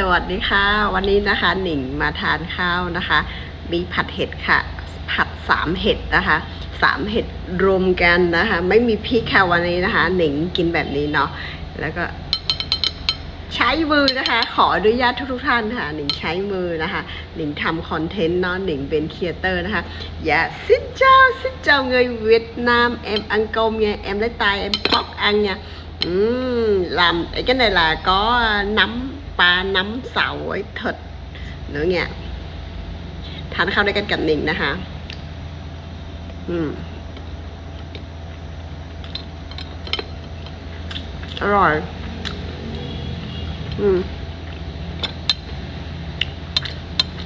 สวัสดีค่ะ วันนี้นะคะหนิงมาทานข้าวนะคะ มีผัดเห็ดค่ะ ผัดสามเห็ดนะคะสามเห็ดรวมกันนะคะ ไม่มีพริกค่ะวันนี้นะคะ หนิงกินแบบนี้เนาะแล้วก็ ใช้มือนะคะ ขออนุญาตทุกท่านค่ะ หนิงใช้มือนะคะ หนิงทำคอนเทนต์เนาะหนิงเป็นครีเอเตอร์นะคะ Dạ, xin chào, xin chào người Việt Nam Em ăn cơm nha, em lấy tay em bóc ăn nha Ừm, Làm, cái này là có nấm, ba nấm sầu với thịt nữa nha ทานข้าวด้วยกันกับหนิงนะคะ อืม อร่อย อืม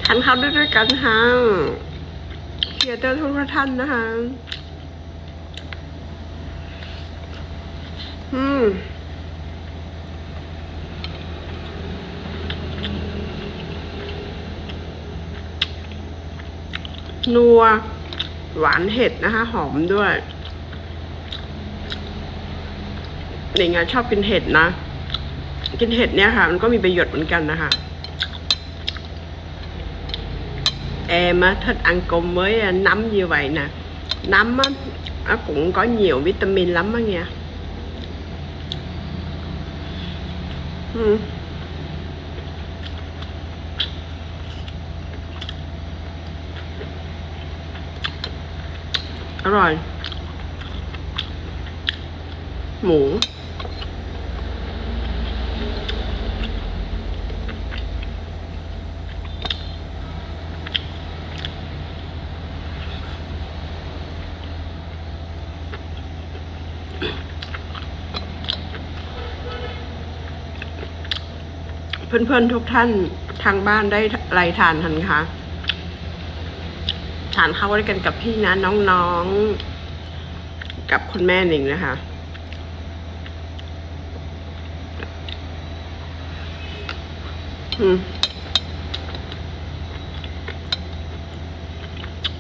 ทานข้าวด้วยกันค่ะเคียเตอร์ทุกท่านนะคะ อืม นัว หวานเห็ดนะคะ หอมด้วยหนิงอะชอบกินเห็ดนะ กินเห็ดเนี่ยค่ะ มันก็มีประโยชน์เหมือนกันนะคะ em á, thích ăn cùng với à, nấm như vậy nè nấm á, nó cũng có nhiều vitamin lắm á nha ừ. rồi mũ เพื่อนๆทุกท่านทางบ้านได้อะไรทานทันคะ ทานข้าวด้วยกันกับพี่นะน้องๆ กับคุณแม่หนิงนะคะ อืม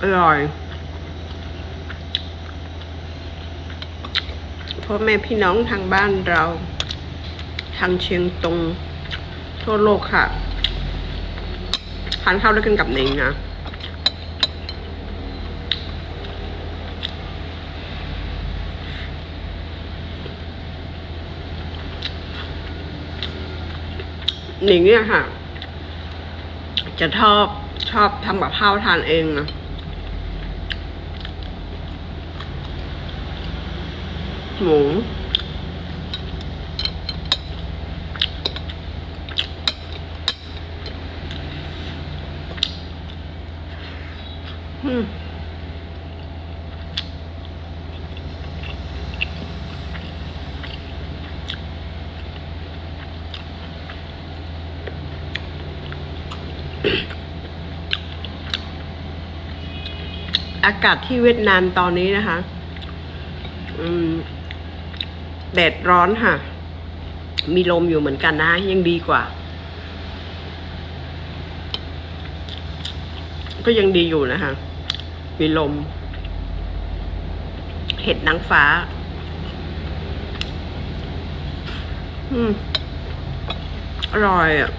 อร่อยพ่อแม่พี่น้องทางบ้านเรา ทางเชียงตงทั่วโลกค่ะ ทานข้าวด้วยกันกับหนิงนะ หนิงเนี่ยค่ะ จะชอบชอบทำกับข้าวทานเองนะหมู อากาศที่เวียดนามตอนนี้นะคะ อืมแดดร้อนค่ะ มีลมอยู่เหมือนกันนะ ยังดีกว่า ก็ยังดีอยู่นะคะ มีลม เห็ดนางฟ้า อืม อร่อยอะ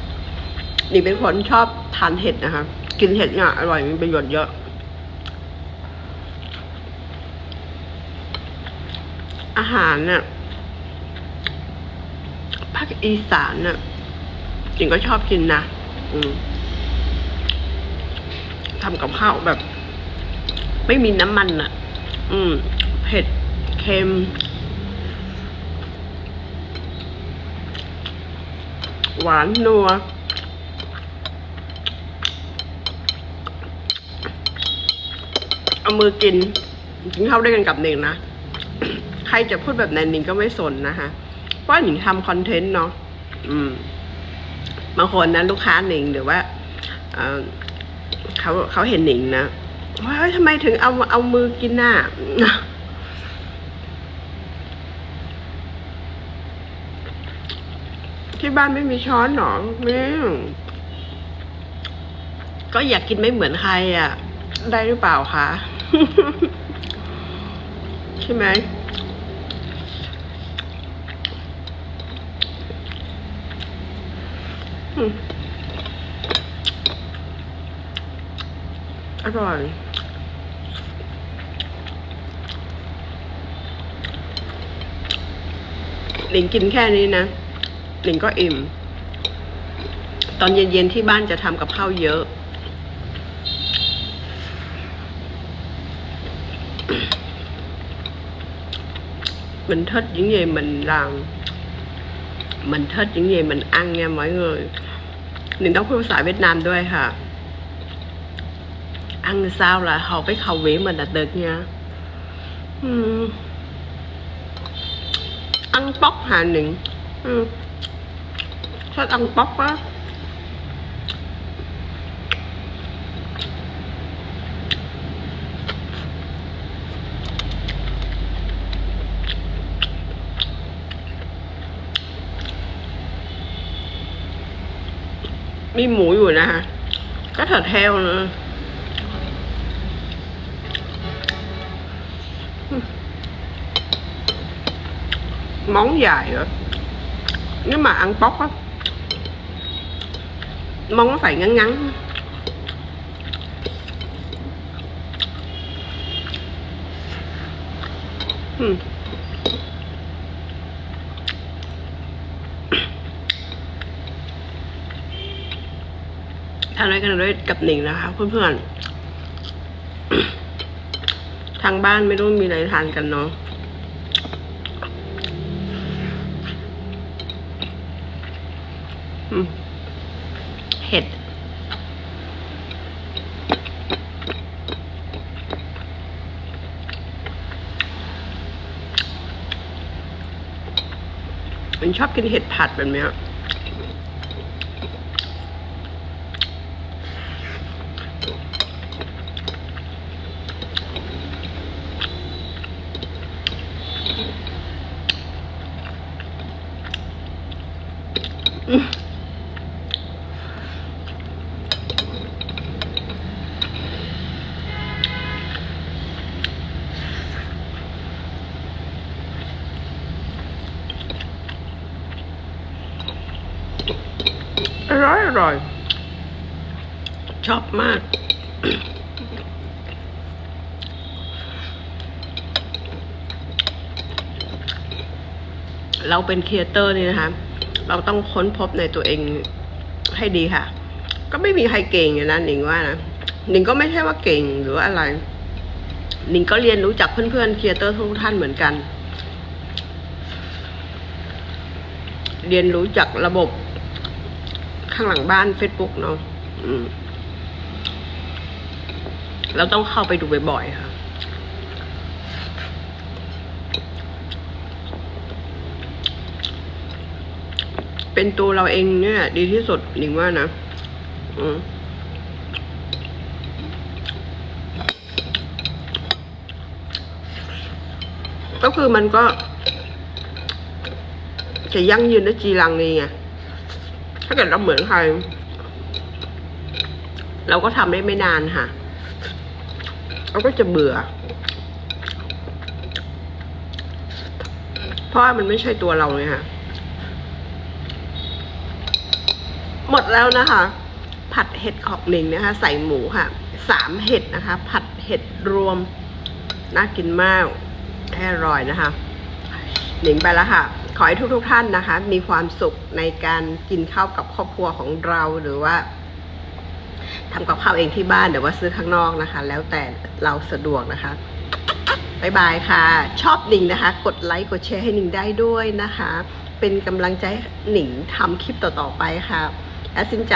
นี่เป็นคนชอบทานเห็ดนะคะ กินเห็ดเนี่ยอร่อยมีประโยชน์เยอะ อาหารเนี่ยภาคอีสานเนี่ยจริงก็ชอบกินนะอืมทำกับข้าวแบบ ไม่มีน้ำมันอะ อืม เผ็ด เค็ม หวานนัว เอามือกิน กินข้าวด้วยกันกับหนึ่งนะ ใครจะพูดแบบไหนหนิงก็ไม่สนนะคะเพราะหนิงทำคอนเทนต์เนาะอืมบางคนนะลูกค้าหนิงหรือว่าเเขาเขาเห็นหนิงนะว่าทำไมถึงเอาเอามือกินน่ะที่บ้านไม่มีช้อนหรอไม่ก็อยากกินไม่เหมือนใครอะ ได้หรือเปล่าคะ ใช่ไหม อร่อย หลิงกินแค่นี้นะ หลิงก็อิ่ม ตอนเย็นๆที่บ้านจะทำกับข้าวเยอะ mình thích những gì mình làm mình thích những gì mình ăn nha mọi người หนึ่งต้องพูดภาษาเวียดนามด้วยค่ะ อังซาวล่ะเขาไปเขาเวเหมือนดัดเดิกเนี่ยอังป๊อกหาหนึ่งชอบอังป๊อกปะ ก็ถัดแถวนะ món dài rồi nếu mà ăn bóc á món nó phải ngắn ngắn ừ. ทานด้วยกันด้วยกับหนิงนะคะเพื่อนๆ ทางบ้านไม่รู้มีอะไรทานกันเนาะเห็ดมันชอบกินเห็ดผัดแบบนี้ อร่อยอร่อย ชอบมาก เราเป็นครีเอเตอร์นี่นะคะ เราต้องค้นพบในตัวเองให้ดีค่ะ ก็ไม่มีใครเก่งอย่างนั้นหนิงว่านะหนิงก็ไม่ใช่ว่าเก่งหรือว่าอะไรหนิงก็เรียนรู้จากเพื่อนๆครีเอเตอร์ทุกท่านเหมือนกัน เรียนรู้จากระบบข้างหลังบ้าน Facebook เนาะเราต้องเข้าไปดูบ่อยๆค่ะ เป็นตัวเราเองเนี่ย ดีที่สุดหนิงว่านะอืมก็คือมันก็ จะยั่งยืนและจีรังนี่ไง ถ้าเกิดเราเหมือนใคร เราก็ทำได้ไม่นานค่ะ เราก็จะเบื่อ เพราะว่ามันไม่ใช่ตัวเราเลยค่ะ หมดแล้วนะคะ ผัดเห็ดขอบหนึ่งนะคะ ใส่หมูค่ะสามเห็ดนะคะ ผัดเห็ดรวมน่ากินมากให้อร่อยนะคะ หนิงไปแล้วค่ะ ขอให้ทุกๆทท่านนะคะ มีความสุขในการกินข้าวกับครอบครัวของเราหรือว่าทำกับข้าวเองที่บ้านหรือว่าซื้อข้างนอกนะคะ แล้วแต่เราสะดวกนะคะบายบายค่ะ ชอบหนิงนะคะ กดไลค์กดแชร์ให้หนิงได้ด้วยนะคะ เป็นกำลังใจให้หนิงทำคลิปต่อๆไปค่ะ และสินเ